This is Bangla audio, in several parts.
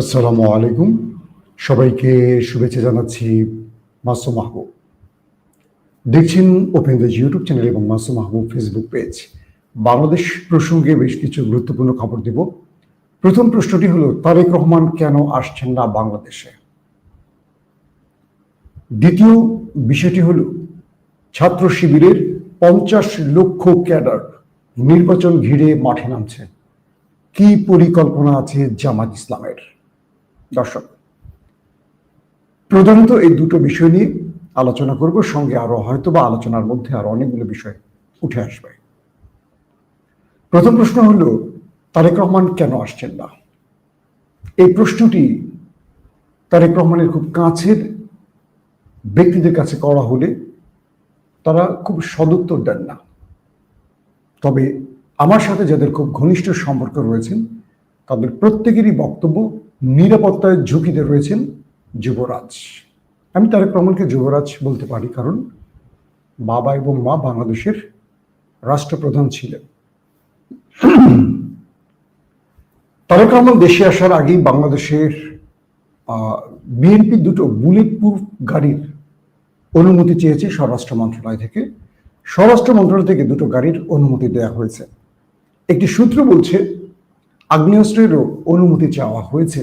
আসসালামু আলাইকুম। সবাইকে শুভেচ্ছা জানাচ্ছি মাসুম মাহবুব। দেখছেন ওপেন দ্য ইউটিউব চ্যানেল এবং মাসুম মাহবুব ফেসবুক পেজ। বাংলাদেশ প্রসঙ্গে বেশ কিছু গুরুত্বপূর্ণ খবর দেব। প্রথম প্রশ্নটি হলো, তারেক রহমান কেন আসছেন না বাংলাদেশে? দ্বিতীয় বিষয়টি হলো, ছাত্র শিবিরের পঞ্চাশ লক্ষ ক্যাডার নির্বাচন ঘিরে মাঠে নামছে। কি পরিকল্পনা আছে জামাত ইসলামের? দর্শক, প্রধানত এই দুটো বিষয় নিয়ে আলোচনা করব। সঙ্গে আরও হয়তো বা আলোচনার মধ্যে আরও অনেকগুলো বিষয় উঠে আসবে। প্রথম প্রশ্ন হলো, তারেক রহমান কেন আসছেন না? এই প্রশ্নটি তারেক রহমানের খুব কাছের ব্যক্তিদের কাছে করা হলে তারা খুব সদুত্তর দেন না। তবে আমার সাথে যাদের খুব ঘনিষ্ঠ সম্পর্ক রয়েছেন তাদের প্রত্যেকেরই বক্তব্য নিরাপত্তায় ঝুঁকিতে রয়েছেন যুবরাজ। আমি তারেক রহমানকে যুবরাজ বলতে পারি কারণ বাবা এবং মা বাংলাদেশের রাষ্ট্রপ্রধান ছিলেন। তারেক রহমান দেশে আসার আগেই বাংলাদেশের বিএনপি দুটো বুলেট প্রুফ গাড়ির অনুমতি চেয়েছে স্বরাষ্ট্র মন্ত্রণালয় থেকে। স্বরাষ্ট্র মন্ত্রণালয় থেকে দুটো গাড়ির অনুমতি দেওয়া হয়েছে। একটি সূত্র বলছে আগ্নেয়াস্ত্রেরও অনুমতি চাওয়া হয়েছে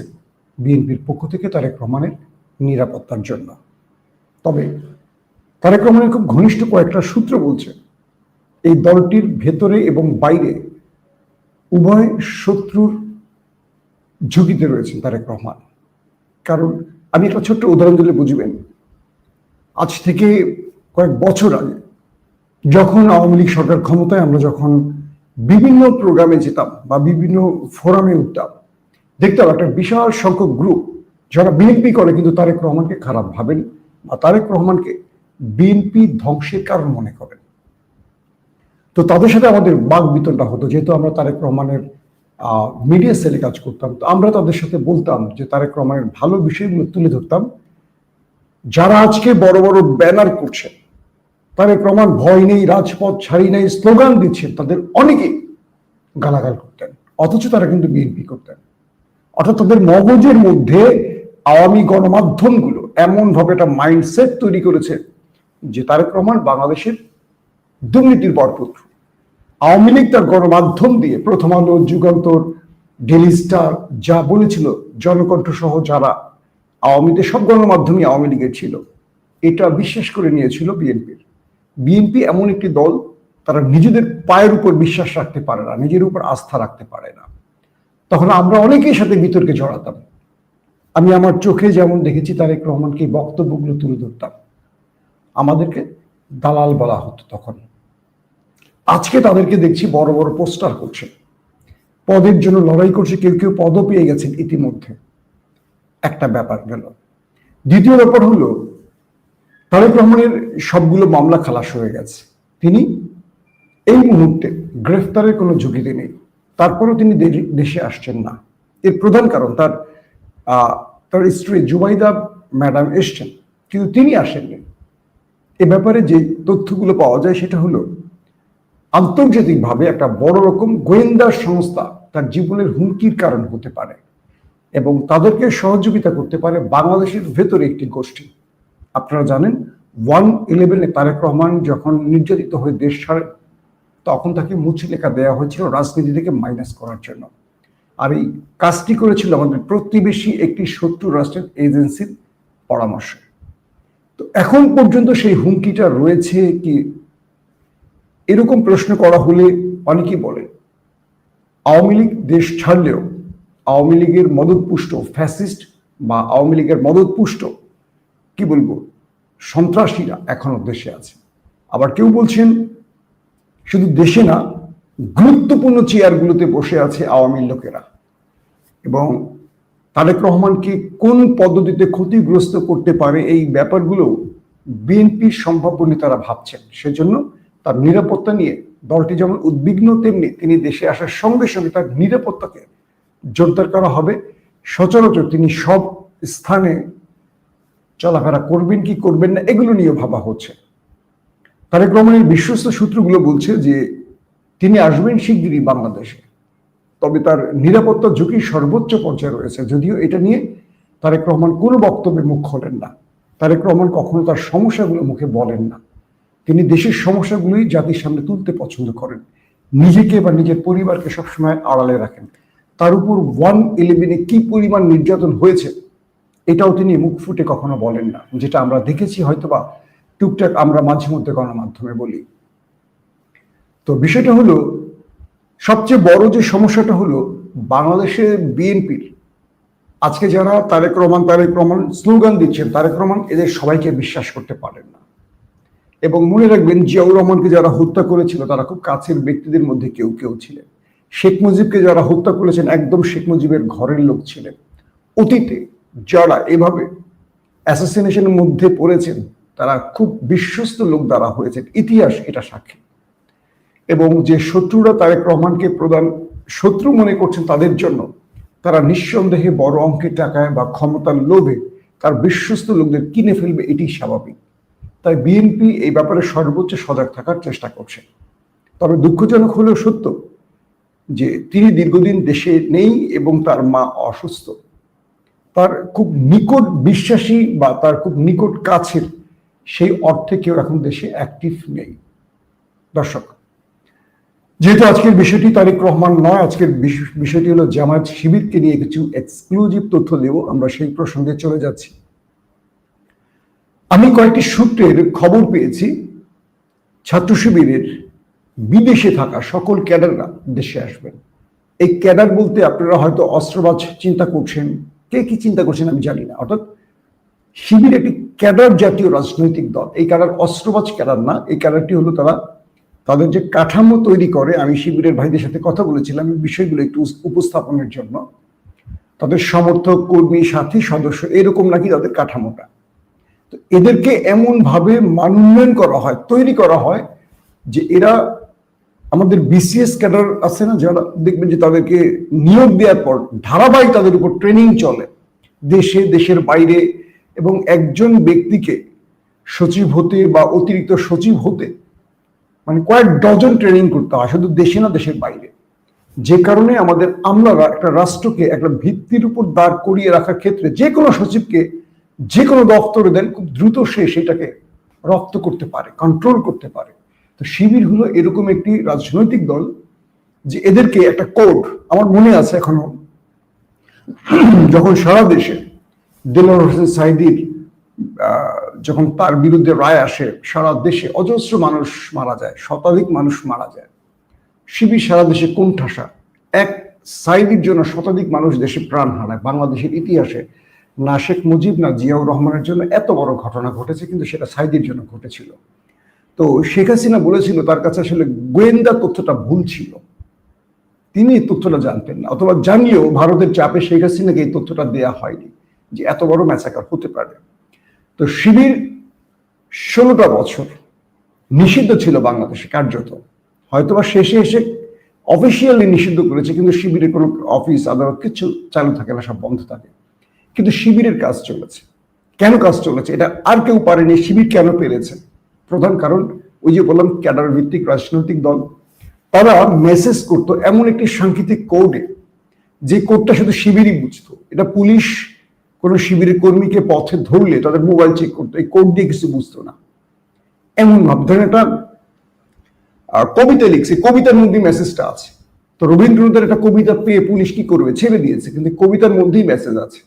বিএনপির পক্ষ থেকে তারেক রহমানের নিরাপত্তার জন্য। তবে তারেক রহমানের খুব ঘনিষ্ঠ কয়েকটা সূত্র বলছে, এই দলটির ভেতরে এবং বাইরে উভয় শত্রুর ঝুঁকিতে রয়েছেন তারেক রহমান। কারণ আমি একটা ছোট্ট উদাহরণ দিলে বুঝবেন, আজ থেকে কয়েক বছর আগে যখন আওয়ামী লীগ সরকার ক্ষমতায়, আমরা যখন বিভিন্ন প্রোগ্রামে যেতাম বা বিভিন্ন ফোরামে উঠতাম। দেখতাম একটা বিশাল সংখ্যক গ্রুপ যারা বিএনপি করে কিন্তু তারেক রহমানকে খারাপ ভাবেন বা তারেক রহমানকে বিএনপি ধ্বংসের কারণ মনে করেন। তো তাদের সাথে আমাদের বাক বিতরণটা হতো, যেহেতু আমরা তারেক রহমানের মিডিয়া সেলে কাজ করতাম, তো আমরা তাদের সাথে বলতাম যে তারেক রহমানের ভালো বিষয়গুলো তুলে ধরতাম। যারা আজকে বড় বড় ব্যানার করছে তারেক রহমান ভয় নেই, রাজপথ ছাড়ি নেই, স্লোগান দিচ্ছেন তাদের অনেকে গালাগাল করতেন। অথচ তারা কিন্তু বিএনপি করতেন। অর্থাৎ তাদের মগজের মধ্যে আওয়ামী গণমাধ্যমগুলো এমন ভাবে একটা মাইন্ডসেট তৈরি করেছে যে তারেক রহমান বাংলাদেশের দুর্নীতির বরপুত্র। আওয়ামী লীগ তার গণমাধ্যম দিয়ে প্রথম আলো, যুগান্তর ডেলি স্টার যা বলেছিল জনকণ্ঠ সহ যারা, আওয়ামীদের সব গণমাধ্যমই আওয়ামী লীগের ছিল। এটা বিশ্বাস করে নিয়েছিল বিএনপির। বিএনপি এমন একটি দল, তারা নিজেদের পায়ের উপর বিশ্বাস রাখতে পারে না, নিজের উপর আস্থা রাখতে পারে না। তখন আমরা অনেকের সাথে বিতর্কে জড়াতাম। আমি আমার চোখে যেমন দেখেছি, তারেক রহমানকে বক্তব্যগুলো তুলে ধরতাম। আমাদেরকে দালাল বলা হতো তখন। আজকে তাদেরকে দেখছি বড় বড় পোস্টার করছে। পদের জন্য লড়াই করছে, কেউ কেউ পদও পেয়ে গেছেন ইতিমধ্যে। একটা ব্যাপার গেল। দ্বিতীয় ব্যাপার হলো তারেক রহমানের সবগুলো মামলা খালাস হয়ে গেছে। তিনি এই মুহূর্তে গ্রেফতারের কোনো ঝুঁকিতে নেই। তারপরও তিনি দেশে আসছেন না। এর প্রধান কারণ তার তার স্ত্রী জুবাইদা ম্যাডাম এসছেন। কিন্তু তিনি আসেননি। এ ব্যাপারে যে তথ্যগুলো পাওয়া যায় সেটা হলো, আন্তর্জাতিকভাবে একটা বড় রকম গোয়েন্দা সংস্থা তার জীবনের হুমকির কারণ হতে পারে এবং তাদেরকে সহযোগিতা করতে পারে বাংলাদেশের ভেতরে একটি গোষ্ঠী। আপনারা জানেন, ওয়ান ইলেভেনে তারেক রহমান যখন নির্যাতিত হয়ে দেশ ছাড়েন তখন তাকে মুচলেখা দেওয়া হয়েছিল রাজনীতি থেকে মাইনাস করার জন্য। আর এই কাজটি করেছিল আমাদের প্রতিবেশী একটি শত্রু রাষ্ট্রের এজেন্সির পরামর্শে। তো এখন পর্যন্ত সেই হুমকিটা রয়েছে কি? এরকম প্রশ্ন করা হলে অনেকেই বলে আওয়ামী লীগ দেশ ছাড়লেও আওয়ামী লীগের মদতপুষ্ট ফ্যাসিস্ট বা আওয়ামী লীগের মদতপুষ্ট কি বলব? সন্ত্রাসীরা এখনও দেশে আছে। আবার কেউ বলছেন, শুধু দেশে না, গুরুত্বপূর্ণ চেয়ারগুলোতে বসে আছে আওয়ামী লোকেরা। এবং তারেক রহমানকে কোন পদ্ধতিতে ক্ষতিগ্রস্ত করতে পারে এই ব্যাপারগুলো বিএনপির সম্ভাব্য নেতারা ভাবছেন। সেজন্য তার নিরাপত্তা নিয়ে, দলটি যেমন উদ্বিগ্ন, তেমনি তিনি দেশে আসার সঙ্গে সঙ্গে তার নিরাপত্তাকে জোরদার করা হবে। সচরাচর তিনি সব স্থানে চলাফেরা করবেন কি করবেন না, এগুলো নিয়ে ভাবা হচ্ছে। তারেক রহমানের বিশ্বস্ত সূত্রগুলো বলছে যে, তিনি আসবেন শিগগিরই বাংলাদেশে। তবে তার নিরাপত্তা ঝুঁকি সর্বোচ্চ পর্যায়ে রয়েছে। যদিও এটা নিয়ে তারেক রহমান কোনো বক্তব্যে মুখ খোলেন না। তারেক রহমান কখনো তার সমস্যাগুলো মুখে বলেন না। তিনি দেশের সমস্যাগুলোই জাতির সামনে তুলতে পছন্দ করেন। নিজেকে বা নিজের পরিবারকে সবসময় আড়ালে রাখেন। তার উপর ওয়ান ইলেভেনে কি পরিমাণ নির্যাতন হয়েছে এটাও তিনি মুখ ফুটে কখনো বলেন না। যেটা আমরা দেখেছি হয়তোবা টুকটাক আমরা মাঝে মধ্যে গণমাধ্যমে বলি। তো বিষয়টা হলো, সবচেয়ে বড় যে সমস্যাটা হলো বাংলাদেশের বিএনপির, আজকে যারা তারেক রহমান তারেক রহমান স্লোগান দিচ্ছেন, তারেক রহমান এদের সবাইকে বিশ্বাস করতে পারেন না। এবং মনে রাখবেন, জিয়াউর রহমানকে যারা হত্যা করেছিল, তারা খুব কাছের ব্যক্তিদের মধ্যে কেউ কেউ ছিলেন। শেখ মুজিবকে যারা হত্যা করেছেন, একদম শেখ মুজিবের ঘরের লোক ছিলেন। অতীতে যারা এভাবে অ্যাসোসিনেশনের মধ্যে পড়েছেন, তারা খুব বিশ্বস্ত লোক দ্বারা হয়েছেন। ইতিহাস এটা সাক্ষী। এবং যে শত্রুরা তারেক রহমানকে প্রদান শত্রু মনে করছেন তাদের জন্য, তারা নিঃসন্দেহে বড় অঙ্কের টাকায় বা ক্ষমতার লোভে তার বিশ্বস্ত লোকদের কিনে ফেলবে এটি স্বাভাবিক। তাই বিএনপি এই ব্যাপারে সর্বোচ্চ সজাগ থাকার চেষ্টা করছে। তবে দুঃখজনক হলেও সত্য যে তিনি দীর্ঘদিন দেশে নেই এবং তার মা অসুস্থ। তার খুব নিকট বিশ্বাসী বা তার খুব নিকট কাছের সেই অর্থে কেউ এখন দেশে অ্যাক্টিভ নেই। দর্শক, যেহেতু আজকের বিষয়টি তারেক রহমান নয়, আজকের বিষয়টি হলো জামায়াত শিবিরকে নিয়ে কিছু এক্সক্লুসিভ তথ্য দেব, আমরা সেই প্রসঙ্গে চলে যাচ্ছি। আমি কয়েকটি সূত্রের খবর পেয়েছি, ছাত্র শিবিরের বিদেশে থাকা সকল ক্যাডাররা দেশে আসবেন। এই ক্যাডার বলতে আপনারা হয়তো অস্ত্রবাজ চিন্তা করছেন কে কি চিন্তা করছেন আমি জানি না। অর্থাৎ শিবির একটি ক্যাডার জাতীয় রাজনৈতিক দল। এই ক্যাডার অস্ত্রবাজ ক্যাডার না, এই ক্যাডারটি হলো তারা তাদের যে কাঠামো তৈরি করে, আমি শিবিরের ভাইদের সাথে কথা বলেছিলাম, এই বিষয়গুলো একটু উপস্থাপনের জন্য। তাদের সমর্থক, কর্মী, সাথী, সদস্য, এরকম নাকি তাদের কাঠামোটা। তো এদেরকে এমন ভাবে মানোন্নয়ন করা হয়, তৈরি করা হয় যে এরা আমাদের বিসিএস ক্যাডার আছে না, যারা দেখবেন যে তাদেরকে নিয়োগ দেওয়ার পর ধারাবাহিক তাদের উপর ট্রেনিং চলে, দেশে, দেশের বাইরে এবং একজন ব্যক্তিকে সচিব হতে বা অতিরিক্ত সচিব হতে মানে কয়েক ডজন ট্রেনিং করতে হয়, শুধু দেশে না, দেশের বাইরে। যে কারণে আমাদের আমলারা একটা রাষ্ট্রকে একটা ভিত্তির উপর দাঁড় করিয়ে রাখার ক্ষেত্রে যে কোনো সচিবকে যে কোনো দপ্তরে দেন, খুব দ্রুত সে সেটাকে রপ্ত করতে পারে কন্ট্রোল করতে পারে। তো শিবির হলো এরকম একটি রাজনৈতিক দল যে এদেরকে একটা কোড আমার মনে আছে এখনও। যখন সারা দেশে দেলোয়ার হোসেন সাইদির যখন তার বিরুদ্ধে রায় আসে, সারা দেশে অজস্র মানুষ মারা যায়, শতাধিক মানুষ মারা যায়। শিবির সারা দেশে কোণঠাসা এক সাইদির জন্য শতাধিক মানুষ দেশে প্রাণ হারায়। বাংলাদেশের ইতিহাসে না শেখ মুজিব, না জিয়াউর রহমানের জন্য এত বড় ঘটনা ঘটেছে, কিন্তু সেটা সাইদির জন্য ঘটেছিল। তো শেখ হাসিনা বলেছিল, তার কাছে আসলে গোয়েন্দা তথ্যটা ভুল ছিল। তিনি তথ্যটা জানতেন না, অথবা জানিয়েও ভারতের চাপে শেখ হাসিনাকে এই তথ্যটা দেয়া হয়নি, যে এত বড় ম্যাচাকার হতে পারে। তো শিবির ষোলোটা বছর নিষিদ্ধ ছিল বাংলাদেশে, কার্যত। হয়তোবা শেষে এসে অফিসিয়ালি নিষিদ্ধ করেছে, কিন্তু শিবিরের কোনো অফিস আদালত কিছু চালু থাকে না, সব বন্ধ থাকে। কিন্তু শিবিরের কাজ চলেছে। কেন কাজ চলেছে? এটা আর কেউ পারেনি, শিবির কেন পেরেছে? প্রধান কারণ, ওই যে বললাম ক্যাডার ভিত্তিক রাজনৈতিক দল, তারা মেসেজ করতো এমন একটি সাংকেতিক কোডে যে কোডটা শুধু শিবিরই বুঝতো। এটা পুলিশ কোনো শিবিরের কর্মীকে পথে ধরলে তাদের মোবাইল চেক করতো, এই কোড দিয়ে কিছু বুঝতো না। এমন ভাব ধরেন একটা কবিতা লিখছে, কবিতার মধ্যে মেসেজটা আছে। তো রবীন্দ্রনাথের একটা কবিতা পেয়ে পুলিশ কি করবে? ছেড়ে দিয়েছে, কিন্তু কবিতার মধ্যেই মেসেজ আছে।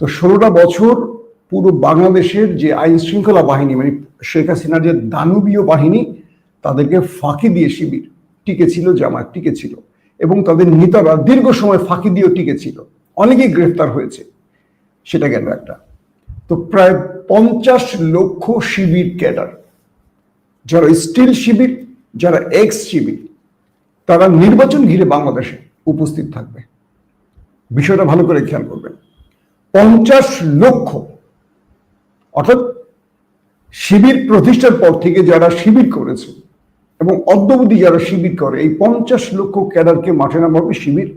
তো ষোলোটা বছর পুরো বাংলাদেশের যে আইন শৃঙ্খলা বাহিনী মানে শেখ হাসিনার যে দানবীয় বাহিনী, তাদেরকে ফাঁকি দিয়ে শিবির টিকে ছিল জামায়াত টিকে ছিল এবং তাদের নেতারা দীর্ঘ সময় ফাঁকি দিয়েও টিকে ছিল অনেকেই গ্রেফতার হয়েছে, সেটা গেল একটা? তো প্রায় পঞ্চাশ লক্ষ শিবির ক্যাডার, যারা স্টিল শিবির, যারা এক্স শিবির, তারা নির্বাচন ঘিরে বাংলাদেশে উপস্থিত থাকবে। বিষয়টা ভালো করে খেয়াল করবেন। পঞ্চাশ লক্ষ, অর্থাৎ শিবির প্রতিষ্ঠার পর থেকে যারা শিবির করেছে, এবং অদ্যবধি যারা শিবির করে, এই পঞ্চাশ লক্ষ ক্যাডারকে মাঠে নামাবে শিবির,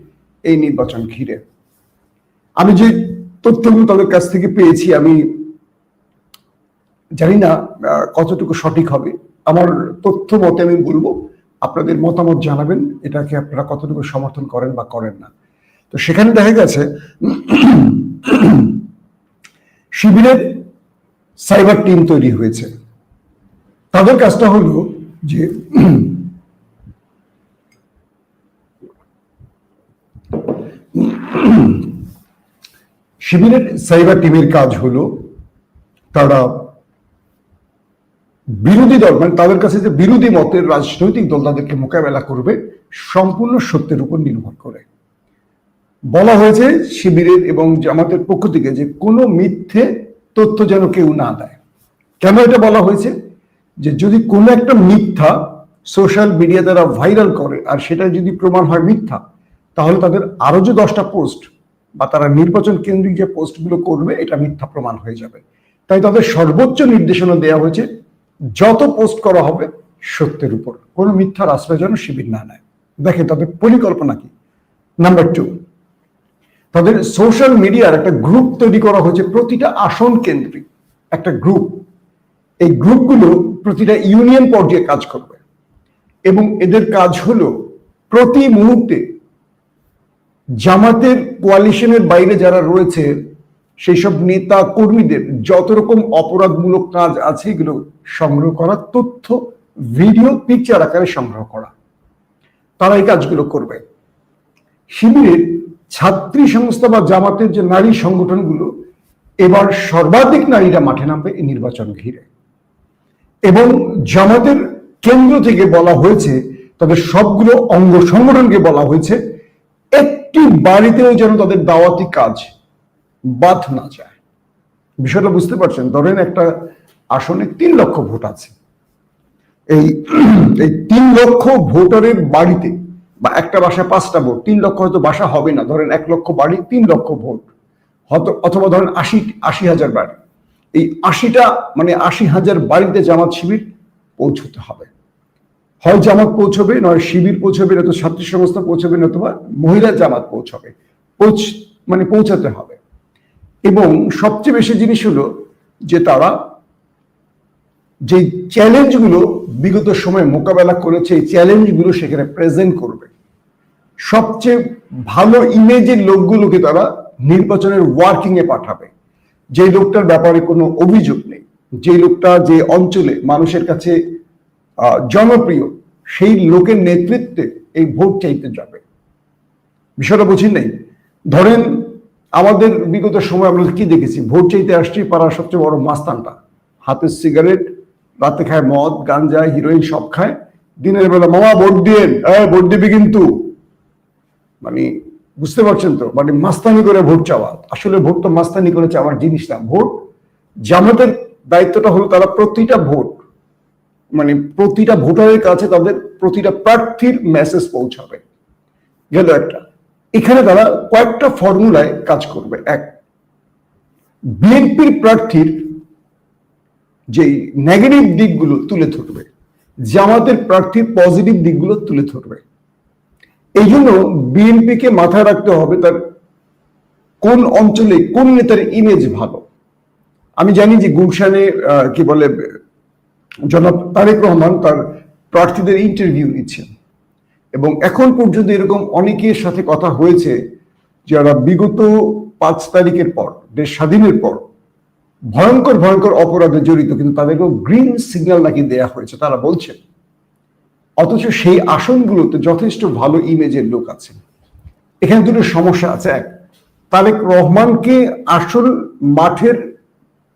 এই নির্বাচন ঘিরে। আমি যে তথ্যগুলো তাদের কাছ থেকে পেয়েছি, আমি জানি না কতটুকু সঠিক হবে। আমার তথ্য মতে আমি বলব, আপনাদের মতামত জানাবেন, এটাকে আপনারা কতটুকু সমর্থন করেন বা করেন না। তো সেখানে দেখা গেছে, শিবিরের সাইবার টিম তৈরি হয়েছে। তাদের কাজটা হলো যে শিবিরের সাইবার টিমের কাজ হলো তারা বিরোধী দল মানে তাদের কাছে যে বিরোধী মতের রাজনৈতিক দল তাদেরকে মোকাবেলা করবে, সম্পূর্ণ সত্যের উপর নির্ভর করে। বলা হয়েছে শিবিরের এবং জামাতের পক্ষ থেকে যে কোনো মিথ্যে তথ্য যেন কেউ না দেয়। কেন এটা বলা হয়েছে? যে যদি কোনো একটা মিথ্যা সোশ্যাল মিডিয়া দ্বারা ভাইরাল করে আর সেটা যদি প্রমাণ হয় মিথ্যা, তাহলে তাদের আরও যে দশটা পোস্ট বা তারা নির্বাচন কেন্দ্রিক যে পোস্টগুলো করবে, এটা মিথ্যা প্রমাণ হয়ে যাবে। তাই তাদের সর্বোচ্চ নির্দেশনা দেওয়া হয়েছে, যত পোস্ট করা হবে সত্যের উপর। কোনো মিথ্যার আশ্রয় যেন শিবির না নেয়। দেখে তাদের পরিকল্পনা কি? নাম্বার টু তাদের সোশ্যাল মিডিয়ার একটা গ্রুপ তৈরি করা হয়েছে প্রতিটা আসন কেন্দ্রিক, একটা গ্রুপ এই গ্রুপগুলো প্রতিটা ইউনিয়ন পর্যায়ে কাজ করবে। এবং এদের কাজ হলো প্রতি মুহূর্তে জামাতের কোয়ালিশনের বাইরে যারা রয়েছে সেই সব নেতা কর্মীদের যত রকম অপরাধমূলক কাজ আছে, এগুলো সংগ্রহ করা, তথ্য ভিডিও পিকচার আকারে সংগ্রহ করা। তারা এই কাজগুলো করবে। শিবিরের ছাত্রী সংস্থা বা জামাতের যে নারী সংগঠনগুলো, এবার সর্বাধিক নারীরা মাঠে নামবে এই নির্বাচন ঘিরে। এবং জামাতের কেন্দ্র থেকে বলা হয়েছে তাদের সবগুলো অঙ্গ সংগঠনকে বলা হয়েছে, একটি বাড়িতেও যেন তাদের দাওয়াতি কাজ বাদ না যায়। বিষয়টা বুঝতে পারছেন? ধরেন একটা আসনে তিন লক্ষ ভোট আছে। এই এই তিন লক্ষ ভোটারের বাড়িতে বা একটা বাসায় পাঁচটা ভোট, তিন লক্ষ হয়তো বাসা হবে না, ধরেন এক লক্ষ বাড়ি, তিন লক্ষ ভোট হয়তো অথবা ধরেন আশি আশি হাজার বাড়ি। এই আশিটা মানে আশি হাজার বাড়িতে জামাত শিবির পৌঁছতে হবে। হয় জামাত পৌঁছবে, নয় শিবির পৌঁছবে, নয়তো ছাত্রী সংস্থা পৌঁছবে নতুবা মহিলা জামাত পৌঁছবে। পৌঁছ মানে পৌঁছাতে হবে। এবং সবচেয়ে বেশি জিনিস হলো যে তারা যে চ্যালেঞ্জগুলো বিগত সময়ে মোকাবেলা করেছে, এই চ্যালেঞ্জগুলো সেখানে প্রেজেন্ট করবে। সবচেয়ে ভালো ইমেজের লোকগুলোকে তারা নির্বাচনের ওয়ার্কিং এ পাঠাবে। যে লোকটার ব্যাপারে কোনো অভিযোগ নেই, যে লোকটা যে অঞ্চলে মানুষের কাছে জনপ্রিয়, সেই লোকের নেতৃত্বে এই ভোট চাইতে যাবে। বিষয়টা বুঝি নেই? ধরেন আমাদের বিগত সময় আমরা কি দেখেছি? ভোট চাইতে আসছি পাড়ার সবচেয়ে বড় মাস্তানটা, হাতের সিগারেট রাতে খায় মদ গাঞ্জা হিরোইন সব খায়। দিনের বেলা মামা ভোট হ্যাঁ ভোট দিবি কিন্তু। মানে বুঝতে পারছেন তো? মানে মাস্তানি করে ভোট চাওয়া। আসলে ভোট তো মাস্তানি করে চাওয়ার জিনিস না। ভোট, জামাতের দায়িত্বটা হলো তারা প্রতিটা ভোট মানে প্রতিটা ভোটারের কাছে তাদের প্রতিটা প্রার্থীর মেসেজ পৌঁছাবে। গেল একটা। এখানে তারা কয়েকটা ফর্মুলায় কাজ করবে। এক, বিএনপির প্রার্থীর যে নেগেটিভ দিকগুলো তুলে ধরবে, জামাতের প্রার্থীর পজিটিভ দিকগুলো তুলে ধরবে। এই জন্য বিএনপিকে মাথায় রাখতে হবে তার কোন অঞ্চলে কোন নেতার ইমেজ ভালো। আমি জানি যে গুলশানে কি বলে, জনাব তারেক রহমান তার প্রার্থীদের ইন্টারভিউ নিচ্ছেন। এবং এখন পর্যন্ত এরকম অনেকের সাথে কথা হয়েছে যারা বিগত পাঁচ তারিখের পর, দেশ স্বাধীনের পর ভয়ঙ্কর ভয়ঙ্কর অপরাধে জড়িত, কিন্তু তাদেরকেও গ্রিন সিগন্যাল নাকি দেয়া হয়েছে, তারা বলছেন। অথচ সেই আসনগুলোতে যথেষ্ট ভালো ইমেজের লোক আছে। এখানে দুটো সমস্যা আছে। এক, তারেক রহমানকে আসল মাঠের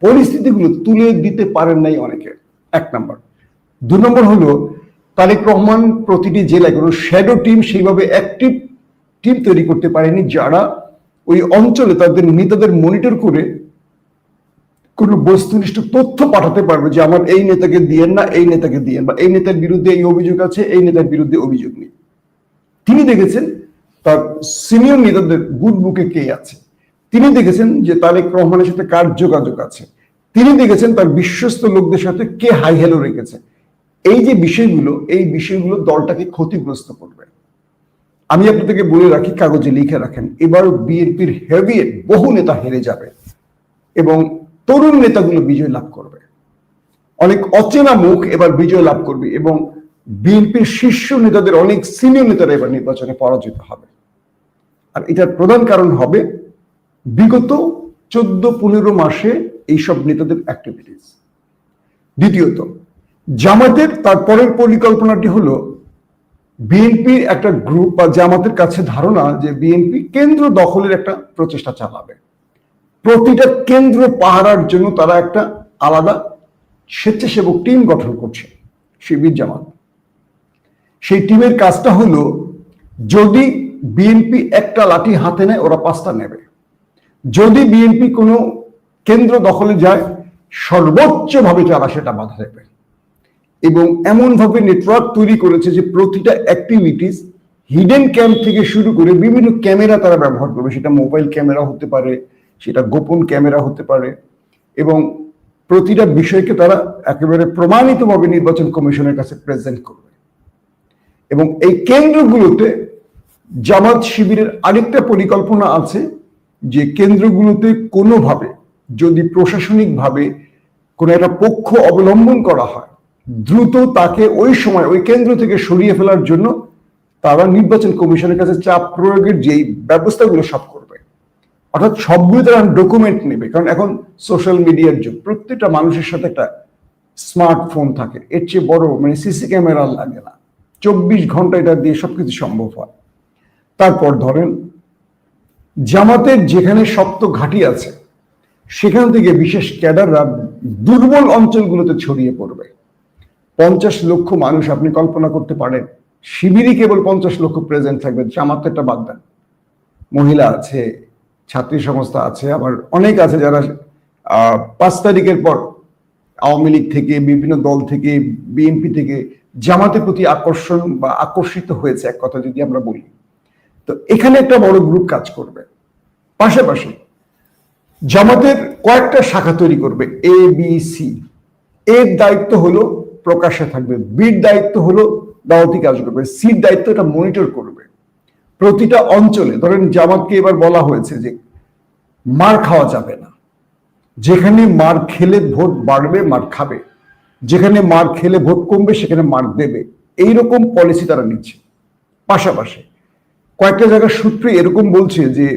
পরিস্থিতিগুলো তুলে দিতে পারেন নাই অনেকে। এক নম্বর। দু নম্বর হলো, তারেক রহমান প্রতিটি জেলায় কোনো শ্যাডো টিম সেইভাবে অ্যাক্টিভ টিম তৈরি করতে পারেনি, যারা ওই অঞ্চলে তাদের নেতাদের মনিটর করে কোনো বস্তুনিষ্ঠ তথ্য পাঠাতে পারবে যে আমার এই নেতাকে দিয়েন না, এই নেতাকে দিয়েন বা এই নেতার বিরুদ্ধে এই অভিযোগ আছে, এই নেতার বিরুদ্ধে অভিযোগ নেই। তিনি দেখেছেন তার সিনিয়র নেতাদের গুড বুকে কে আছে? তিনি দেখেছেন যে তারেক রহমানের সাথে কার যোগাযোগ আছে? তিনি দেখেছেন তার বিশ্বস্ত লোকদের সাথে কে হাই হ্যালো রেখেছে? এই যে বিষয়গুলো, এই বিষয়গুলো দলটাকে ক্ষতিগ্রস্ত করবে। আমি আপনাদেরকে বলে রাখি, কাগজে লিখে রাখেন এবার বিএনপির হেভিয়ে বহু নেতা হেরে যাবে। এবং তরুণ নেতাগুলো বিজয় লাভ করবে। অনেক অচেনা মুখ এবার বিজয় লাভ করবে এবং বিএনপির শীর্ষ নেতাদের, অনেক সিনিয়র নেতারা এবার নির্বাচনে পরাজিত হবে। আর এটার প্রধান কারণ হবে বিগত চোদ্দ পনেরো মাসে এইসব নেতাদের অ্যাক্টিভিটিস দ্বিতীয়ত, জামাতের তারপরের পরিকল্পনাটি হলো বিএনপির একটা গ্রুপ বা জামাতের কাছে ধারণা যে বিএনপি কেন্দ্র দখলের একটা প্রচেষ্টা চালাবে। প্রতিটা কেন্দ্র পাহারার জন্য তারা একটা আলাদা স্বেচ্ছাসেবক টিম গঠন করছে শিবির জামাত। সেই টিমের কাজটা হলো, যদি বিএনপি একটা লাঠি হাতে নেয়, ওরা পাঁচটা নেবে। যদি বিএনপি কোনো কেন্দ্র দখলে যায়, সর্বোচ্চভাবে তারা সেটা বাধা দেবে। এবং এমনভাবে নেটওয়ার্ক তৈরি করেছে যে প্রতিটা অ্যাক্টিভিটিস হিডেন ক্যাম্প থেকে শুরু করে বিভিন্ন ক্যামেরা তারা ব্যবহার করবে। সেটা মোবাইল ক্যামেরা হতে পারে সেটা গোপন ক্যামেরা হতে পারে এবং প্রতিটা বিষয়কে তারা একেবারে প্রমাণিতভাবে নির্বাচন কমিশনের কাছে প্রেজেন্ট করবে। এবং এই কেন্দ্রগুলোতে জামাত শিবিরের আরেকটা পরিকল্পনা আছে যে কেন্দ্রগুলোতে কোনোভাবে যদি প্রশাসনিকভাবে কোনো একটা পক্ষ অবলম্বন করা হয়, দ্রুত তাকে ওই সময় ওই কেন্দ্র থেকে সরিয়ে ফেলার জন্য তারা নির্বাচন কমিশনের কাছে চাপ প্রয়োগের যেই ব্যবস্থাগুলো সব করবে অর্থাৎ সবগুলো তারা ডকুমেন্ট নেবে। কারণ এখন সোশ্যাল মিডিয়ার যুগ, প্রত্যেকটা মানুষের সাথে একটা স্মার্টফোন থাকে। এর চেয়ে বড় মানে সিসি ক্যামেরা লাগে না। চব্বিশ ঘণ্টা এটা দিয়ে সবকিছু সম্ভব হয়। তারপর ধরেন, জামাতের যেখানে শক্ত ঘাঁটি আছে, সেখান থেকে বিশেষ ক্যাডাররা দুর্বল অঞ্চলগুলোতে ছড়িয়ে পড়বে। পঞ্চাশ লক্ষ মানুষ আপনি কল্পনা করতে পারেন শিবিরই কেবল পঞ্চাশ লক্ষ প্রেজেন্ট থাকবে জামাতেরটা বাদ দেন। মহিলা আছে ছাত্রী সংস্থা আছে, আবার অনেক আছে যারা পাঁচ তারিখের পর আওয়ামী লীগ থেকে, বিভিন্ন দল থেকে, বিএনপি থেকে জামাতের প্রতি আকর্ষণ বা আকর্ষিত হয়েছে এক কথা যদি আমরা বলি। তো এখানে একটা বড় গ্রুপ কাজ করবে। পাশাপাশি জামাতের কয়েকটা শাখা তৈরি করবে এ বি সি এর দায়িত্ব হলো প্রকাশ্যে থাকবে বির দায়িত্ব হলো দাওয়াতি কাজ করবে সির দায়িত্ব এটা মনিটর করবে। প্রতিটা অঞ্চলে, ধরেন জামাতকে এবার বলা হয়েছে যে মার খাওয়া যাবে না। যেখানে মার খেলে ভোট বাড়বে, মার খাবে। যেখানে মার খেলে ভোট কমবে, সেখানে মার দেবে। এইরকম পলিসি তারা নিচ্ছে। পাশাপাশি কয়েকটা জায়গার সূত্রে এরকম বলছে যে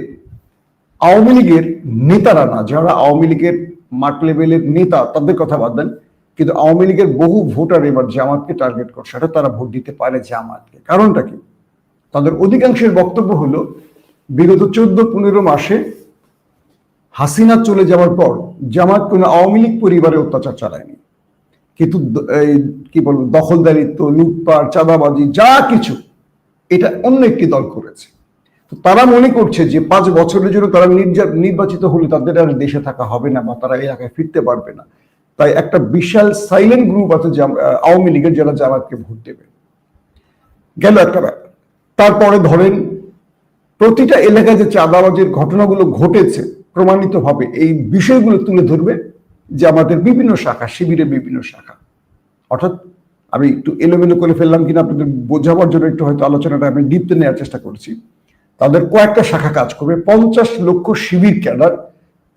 আওয়ামী লীগের নেতারা না, যারা আওয়ামী লীগের মাঠ লেভেলের নেতা, তাদের কথা বাদ দেন, কিন্তু আওয়ামী লীগের বহু ভোটার এবার জামাতকে টার্গেট করছে। সেটা তারা ভোট দিতে পারে জামাতকে। কারণটা কি? তাদের অধিকাংশের বক্তব্য হলো, বিগত চোদ্দ পনেরো মাসে হাসিনা চলে যাওয়ার পর জামাত কোনো আওয়ামী লীগ পরিবারে অত্যাচার চালায়নি। কিন্তু কি বলব, দখলদারিত্ব, লুটপাট, চাঁদাবাজি, যা কিছু, এটা অন্য একটি দল করেছে। তো তারা মনে করছে যে পাঁচ বছরের জন্য তারা নির্বাচিত হলে তাদের আর দেশে থাকা হবে না বা তারা এলাকায় ফিরতে পারবে না। তাই একটা বিশাল সাইলেন্ট গ্রুপ আছে আওয়ামী লীগের যারা জামাতকে ভোট দেবে। গেল একটা ব্যাপার। তারপরে ধরেন প্রতিটা এলাকায় যে চাঁদাবাজির ঘটনাগুলো ঘটেছে, প্রমাণিতভাবে এই বিষয়গুলো তুলে ধরবে যে আমাদের বিভিন্ন শাখা, শিবিরের বিভিন্ন শাখা। অর্থাৎ আমি একটু এলোমেলো করে ফেললাম কিনা আপনাদের বোঝাবার জন্য একটু হয়তো আলোচনাটা আমি ডিপতে নেওয়ার চেষ্টা করছি। তাদের কয়েকটা শাখা কাজ করবে, পঞ্চাশ লক্ষ শিবির ক্যাডার,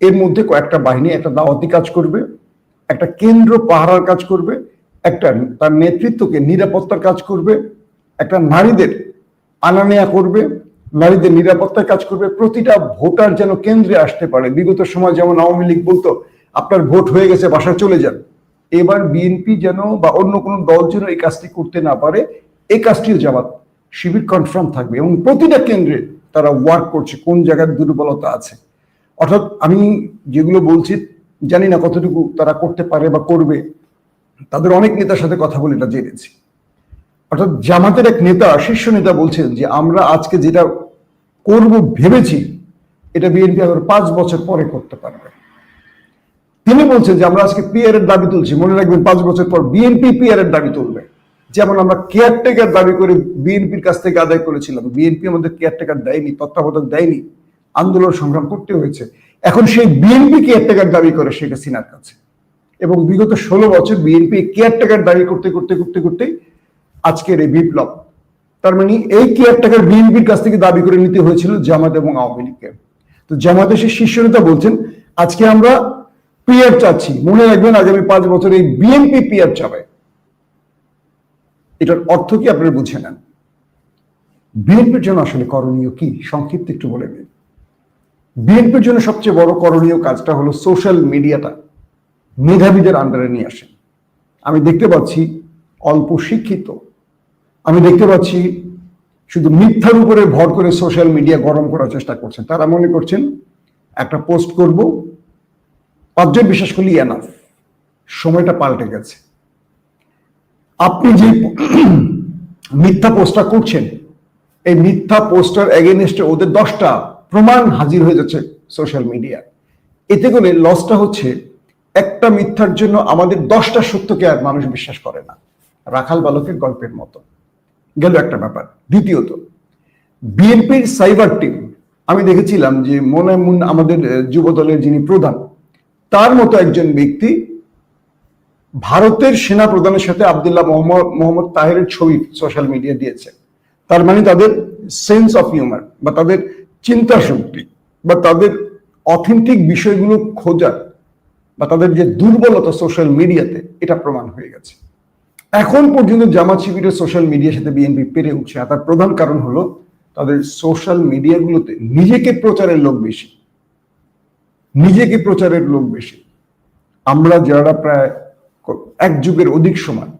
এর মধ্যে কয়েকটা বাহিনী, একটা দাওয়াতি কাজ করবে, একটা কেন্দ্র পাহারার কাজ করবে, একটা তার নেতৃত্বকে নিরাপত্তার কাজ করবে, একটা নারীদের আনা নেয়া করবে, নারীদের নিরাপত্তার কাজ করবে, প্রতিটা ভোটার যেন কেন্দ্রে আসতে পারে। বিগত সময় যেমন আওয়ামী লীগ বলতো, আপনার ভোট হয়ে গেছে বাসায় চলে যান। এবার বিএনপি যেন বা অন্য কোনো দল যেন এই কাজটি করতে না পারে এই কাজটিও জামাত শিবির কনফার্ম থাকবে এবং প্রতিটা কেন্দ্রে তারা ওয়ার্ক করছে, কোন জায়গায় দুর্বলতা আছে। অর্থাৎ আমি যেগুলো বলছি, জানি না কতটুকু তারা করতে পারে বা করবে, তাদের অনেক নেতার সাথে কথা বলে এটা জেনেছি। অর্থাৎ জামাতের এক নেতা, শীর্ষ নেতা বলছেন যে, আমরা আজকে যেটা করব ভেবেছি, এটা বিএনপি আবার পাঁচ বছর পরে করতে পারবে। তিনি বলছেন যে, আমরা আজকে পিআর এর দাবি তুলছি। মনে রাখবেন, পাঁচ বছর পর বিএনপি পিআর এর দাবি তুলবে। যেমন আমরা কেয়ারটেকার দাবি করে বিএনপির কাছ থেকে আদায় করেছিলাম। বিএনপি আমাদের কেয়ারটেকার দেয়নি, তত্ত্বাবধায়ক দেয়নি। আন্দোলন সংগ্রাম করতে হয়েছে। এখন সেই বিএনপি কেয়ারটেকার দাবি করে শেখ হাসিনার কাছে। এবং বিগত ষোলো বছর বিএনপি কেয়ারটেকার দাবি করতে করতে করতে করতে আজকের এই বিপ্লব। তার মানে এই কেয়ারটেকার বিএনপির কাছ থেকে দাবি করে নিতে হয়েছিল জামাত এবং আওয়ামী লীগকে। তো জামাতের সেই শীর্ষ নেতা বলছেন, আজকে আমরা পিয়ার চাচ্ছি। মনে রাখবেন, আগামী পাঁচ বছর এই বিএনপি পিয়ার চাবে। এটার অর্থ কি আপনারা বুঝে নেন? বিএনপির জন্য আসলে করণীয় কি? সংক্ষিপ্ত একটু বলে দিন। বিএনপির জন্য সবচেয়ে বড় করণীয় কাজটা হলো সোশ্যাল মিডিয়াটা মেধাবীদের আন্ডারে নিয়ে আসেন আমি দেখতে পাচ্ছি, অল্প শিক্ষিত আমি দেখতে পাচ্ছি শুধু মিথ্যার উপরে ভর করে সোশ্যাল মিডিয়া গরম করার চেষ্টা করছেন। তারা মনে করছেন, একটা পোস্ট করব, পাঁচজন বিশ্বাস করলি এনাফ সময়টা পাল্টে গেছে। আপনি যে মিথ্যা পোস্টটা করছেন, এই মিথ্যা পোস্টার এগেনস্টে ওদের দশটা প্রমাণ হাজির হয়ে যাচ্ছে সোশ্যাল মিডিয়া এতে করে লসটা হচ্ছে, একটা মিথ্যার জন্য আমাদের দশটা সত্যকে আর মানুষ বিশ্বাস করে না। রাখাল বালকের গল্পের মতো। গেল একটা ব্যাপার। দ্বিতীয়ত, বিএনপির সাইবার টিম, আমি দেখেছিলাম যে মোনামুন আমাদের যুব দলের যিনি প্রধান, তার মতো একজন ব্যক্তি ভারতের সেনা প্রধানের সাথে আবদুল্লাহ মোহাম্মদ মোহাম্মদ তাহেরের ছবি সোশ্যাল মিডিয়া দিয়েছে। তার মানে তাদের সেন্স অফ হিউমার বা তাদের চিন্তা শক্তি বা তাদের অথেন্টিক বিষয়গুলো খোঁজার বা তাদের যে দুর্বলতা সোশ্যাল মিডিয়াতে এটা প্রমাণ হয়ে গেছে। এখন পর্যন্ত জামাত শিবিরের সোশ্যাল মিডিয়ার সাথে বিএনপি পেরে উঠছে, আর তার প্রধান কারণ হলো তাদের সোশ্যাল মিডিয়াগুলোতে নিজেকে প্রচারের লোক বেশি। নিজেকে প্রচারের লোক বেশি। আমরা যারা প্রায় এক যুগের অধিক সময়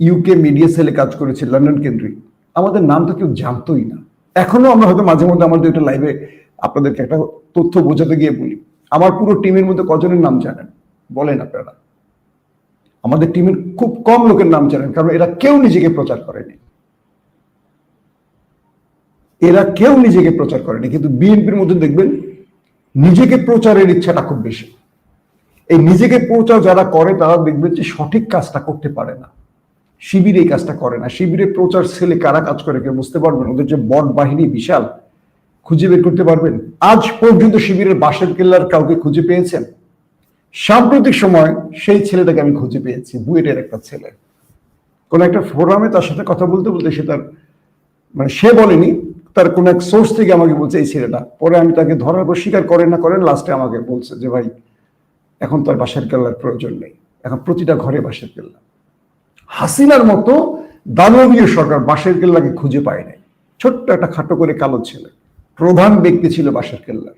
ইউকে মিডিয়া সেলে কাজ করেছি লন্ডন কেন্দ্রিক, আমাদের নাম তো কেউ জানতোই না। এখনও আমরা হয়তো মাঝে মধ্যে আমাদের একটা লাইভে আপনাদেরকে একটা তথ্য বোঝাতে গিয়ে বলি। আমার পুরো টিমের মধ্যে কজনের নাম জানেন? বলেন আপনারা। আমাদের টিমের খুব কম লোকের নাম জানেন, কারণ এরা কেউ নিজেকে প্রচার করেনি। এরা কেউ নিজেকে প্রচার করেনি, কিন্তু বিএনপির মধ্যে দেখবেন নিজেকে প্রচারের ইচ্ছাটা খুব বেশি। এই নিজেকে প্রচার যারা করে, তারা দেখবেন যে সঠিক কাজটা করতে পারে না। শিবির এই কাজটা করে না। শিবিরে প্রচার সেলে কারা কাজ করে কেউ বুঝতে পারবেন? ওদের যে বট বাহিনী বিশাল, খুঁজে বের করতে পারবেন? আজ পর্যন্ত শিবিরের বাসের কেল্লার কাউকে খুঁজে পেয়েছেন? সাম্প্রতিক সময় সেই ছেলেটাকে আমি খুঁজে পেয়েছি, বুয়েটের একটা ছেলে। কোন একটা ফোরামে তার সাথে কথা বলতে বলতে সে তার মানে সে বলেনি, তার কোন এক সোর্স থেকে আমাকে বলছে এই ছেলেটা। পরে আমি তাকে ধরার পর স্বীকার করেন না করেন লাস্টে আমাকে বলছে যে, ভাই, এখন তার বাসের কেল্লার প্রয়োজন নেই। এখন প্রতিটা ঘরে বাসের কেল্লা। হাসিনার মতো দানবীয় সরকার বাসের কেল্লাকে খুঁজে পায় নাই। ছোট্ট একটা খাটো করে কালো ছেলে। প্রধান ব্যক্তি ছিল বাসের কেল্লার।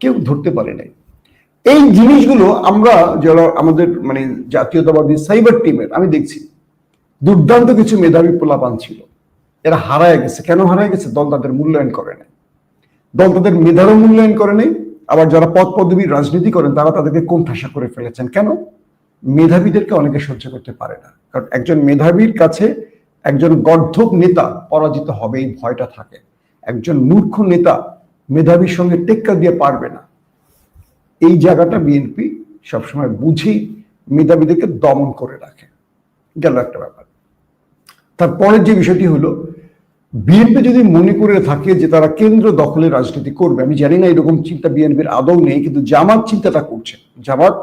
কেউ ধরতে পারে নাই। এই জিনিসগুলো আমরা যারা আমাদের মানে জাতীয়তাবাদী সাইবার টিমের, আমি দেখছি। দুর্দান্ত কিছু মেধাবী পোলাপান ছিল। এরা হারায় গেছে। কেন হারায় গেছে? দল তাদের মূল্যায়ন করে নাই। দল তাদের মেধারও মূল্যায়ন করে নেই। আবার যারা পদ পদবীর রাজনীতি করেন, তারা তাদেরকে কোন ঠাসা করে ফেলেছেন। কেন? মেধাবীদেরকে অনেকে সহ্য করতে পারে না। কারণ একজন মেধাবীর কাছে একজন গর্ধক নেতা পরাজিত হবে এই ভয়টা থাকে। একজন মূর্খ নেতা মেধাবীর সঙ্গে টেক্কা দিয়ে পারবে না। এই জায়গাটা বিএনপি সবসময় বুঝেই মেধাবীদেরকে দমন করে রাখে। গেল একটা ব্যাপার। তারপরের যে বিষয়টি হলো, বিএনপি যদি মনে করে থাকে যে তারা কেন্দ্র দখলের রাজনীতি করবে, আমি জানি না এরকম চিন্তা বিএনপির আদৌ নেই, কিন্তু জামাত চিন্তাটা করছে। জামাত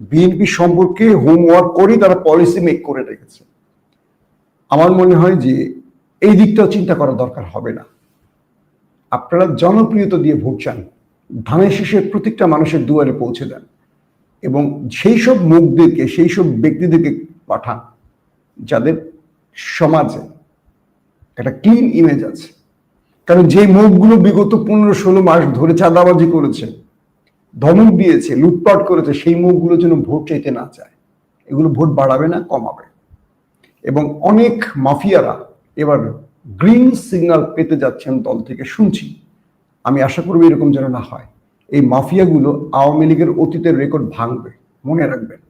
বিএনপি সম্পর্কে হোমওয়ার্ক করে তারা পলিসি মেক করে রেখেছে। আমার মনে হয় যে এই দিকটাও চিন্তা করা দরকার হবে না। আপনারা জনপ্রিয়তা দিয়ে ভোট চান। ধানের শেষে প্রত্যেকটা মানুষের দুয়ারে পৌঁছে দেন এবং সেই সব মুখদেরকে, সেই সব ব্যক্তিদেরকে পাঠান যাদের সমাজে একটা ক্লিন ইমেজ আছে। কারণ যে মুখগুলো বিগত পনেরো, ষোলো মাস ধরে চাঁদাবাজি করেছে, ধমক দিয়েছে, লুটপাট করেছে, সেই মুখগুলো যেন ভোট চাইতে না চায়। এগুলো ভোট বাড়াবে না, কমাবে। এবং অনেক মাফিয়ারা এবার গ্রিন সিগন্যাল পেতে যাচ্ছেন দল থেকে শুনছি। আমি আশা করব এরকম যেন না হয়। এই মাফিয়াগুলো আওয়ামী লীগের অতীতের রেকর্ড ভাঙবে, মনে রাখবেন।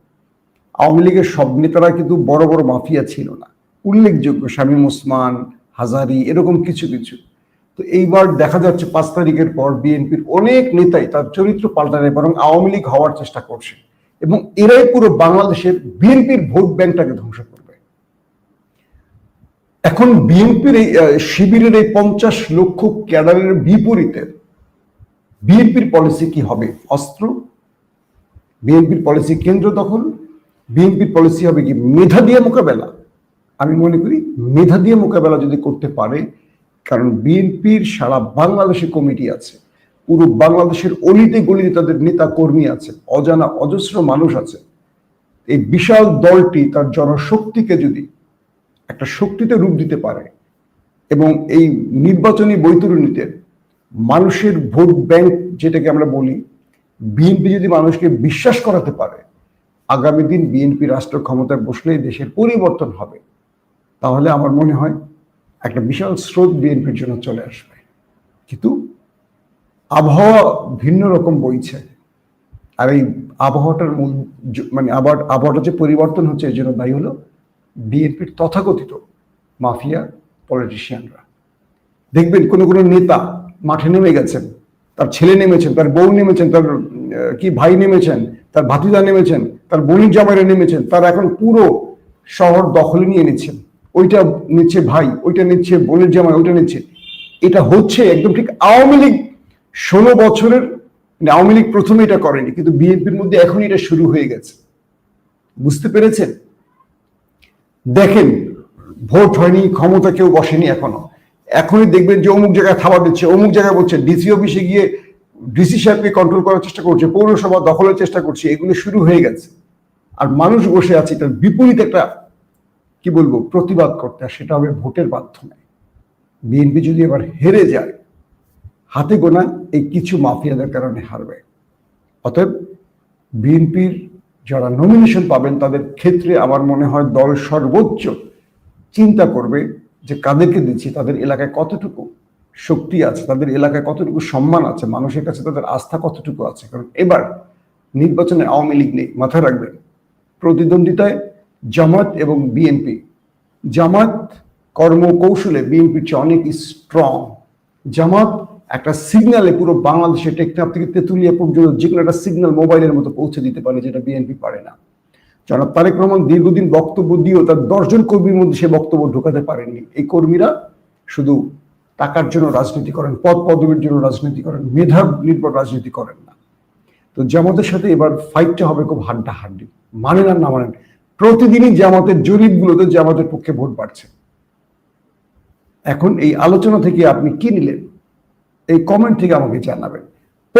আওয়ামী লীগের সব নেতারা কিন্তু বড় বড় মাফিয়া ছিল না। উল্লেখযোগ্য শামীম ওসমান, হাজারি, এরকম কিছু কিছু। তো এইবার দেখা যাচ্ছে পাঁচ তারিখের পর বিএনপির অনেক নেতাই তার চরিত্র পাল্টানে বরং আওয়ামী লীগ হওয়ার চেষ্টা করছে। এবং এরাই পুরো বাংলাদেশের বিএনপির ভোট ব্যাংকটাকে ধ্বংস করবে এখন বিএনপির এই শিবিরের এই পঞ্চাশ লক্ষ ক্যাডারের বিপরীতে বিএনপির পলিসি কি হবে? অস্ত্র? বিএনপির পলিসি কেন্দ্র দখল? বিএনপির পলিসি হবে কি মেধা দিয়ে মোকাবেলা? আমি মনে করি মেধা দিয়ে মোকাবেলা যদি করতে পারে, কারণ বিএনপির সারা বাংলাদেশে কমিটি আছে, পুরো বাংলাদেশের অলিতে গলিতে তাদের নেতা কর্মী আছে, অজানা অজস্র মানুষ আছে। এই বিশাল দলটি তার জনশক্তিকে যদি একটা শক্তিতে রূপ দিতে পারে। এবং এই নির্বাচনী বৈতরণীতে মানুষের ভোট ব্যাংক যেটাকে আমরা বলি বিএনপি যদি মানুষকে বিশ্বাস করাতে পারে, আগামী দিন বিএনপি রাষ্ট্র ক্ষমতায় বসলেই দেশের পরিবর্তন হবে, তাহলে আমার মনে হয় একটা বিশাল স্রোত বিএনপির জন্য চলে আসবে। কিন্তু আবহাওয়া ভিন্ন রকম বইছে। আর এই আবহাওয়াটার মূল মানে আবার, আবহাওয়াটা যে পরিবর্তন হচ্ছে এর জন্য দায়ী হলো বিএনপির তথাকথিত মাফিয়া পলিটিশিয়ানরা। দেখবেন কোনো কোনো নেতা মাঠে নেমে গেছেন, তার ছেলে নেমেছেন, তার বউ নেমেছেন, তার কি ভাই নেমেছেন, তার ভাতিজা নেমেছেন, তার বোনির জামাইরা নেমেছেন, তার এখন পুরো শহর দখলে নিয়ে নিচ্ছেন ওইটা নিচ্ছে ভাই, ওইটা নিচ্ছে বোনের জামাই, ওইটা নিচ্ছে। এটা হচ্ছে একদম ঠিক আওয়ামী লীগ ষোলো বছরের মানে আওয়ামী লীগ প্রথমে এটা করেনি, কিন্তু বিএনপির মধ্যে এখন এটা শুরু হয়ে গেছে। বুঝতে পেরেছেন? দেখেন, ভোট হয়নি, ক্ষমতা কেউ বসেনি এখনও। এখনই দেখবেন যে অমুক জায়গায় খাবার দিচ্ছে, অমুক জায়গায় বলছে ডিসি অফিসে গিয়ে ডিসি সাহেবকে কন্ট্রোল করার চেষ্টা করছে, পৌরসভা দখলের চেষ্টা করছে, এগুলো শুরু হয়ে গেছে। আর মানুষ বসে আছে তার বিপরীত একটা, কি বলব, প্রতিবাদ করতে সেটা হবে ভোটের মাধ্যমে। বিএনপি যদি এবার হেরে যায়, হাতে গোনা এই কিছু মাফিয়াদের কারণে হারবে। অতএব বিএনপির যারা নমিনেশন পাবেন, তাদের ক্ষেত্রে আমার মনে হয় দল সর্বোচ্চ চিন্তা করবে যে কাদেরকে দিচ্ছি, তাদের এলাকায় কতটুকু শক্তি আছে, তাদের এলাকায় কতটুকু সম্মান আছে, মানুষের কাছে তাদের আস্থা কতটুকু আছে। কারণ এবার নির্বাচনে আওয়ামী লীগ নেই, মাথায় রাখবেন। প্রতিদ্বন্দ্বিতায় জামাত এবং বিএনপি। জামাত কর্মকৌশলে বিএনপির চেয়ে অনেক স্ট্রং জামাত একটা সিগন্যালে পুরো বাংলাদেশের টেকনাফ থেকে তেঁতুলিয়া পর্যন্ত যে কোনো একটা সিগন্যাল মোবাইলের মতো পৌঁছে দিতে পারে, যেটা বিএনপি পারে না। জনাব তারেক রহমান দীর্ঘদিন বক্তব্য দিয়েও তার দশজন কর্মীর মধ্যে সে বক্তব্য ঢোকাতে পারেননি। এই কর্মীরা শুধু টাকার জন্য রাজনীতি করেন, পদ পদবীর জন্য রাজনীতি করেন মেধা নির্ভর রাজনীতি করেন না। তো জামাতের সাথে এবার ফাইটটা হবে খুব হাড্ডা হাড্ডি মানেন আর না মানেন প্রতিদিনই জামাতের জরিপগুলোতে জামাতের পক্ষে ভোট বাড়ছে। এখন এই আলোচনা থেকে আপনি কি নিলেন? এই কমেন্ট থেকে আমাকে জানাবেন।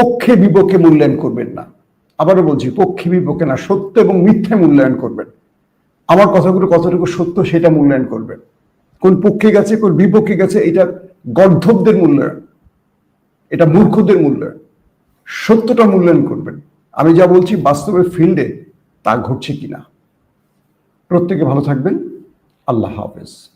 পক্ষে বিপক্ষে মূল্যায়ন করবেন না। আবারও বলছি, পক্ষে বিপক্ষে না, সত্য এবং মিথ্যে মূল্যায়ন করবেন। আমার কথাগুলো কতটুকু সত্য সেটা মূল্যায়ন করবেন। কোন পক্ষে গেছে, কোন বিপক্ষে গেছে, এটা গর্ধবদের মূল্যায়ন। এটা মূর্খদের মূল্যায়ন। সত্যটা মূল্যায়ন করবেন। আমি যা বলছি বাস্তবে ফিল্ডে তা ঘটছে কিনা। প্রত্যেকে ভালো থাকবেন। আল্লাহ হাফেজ।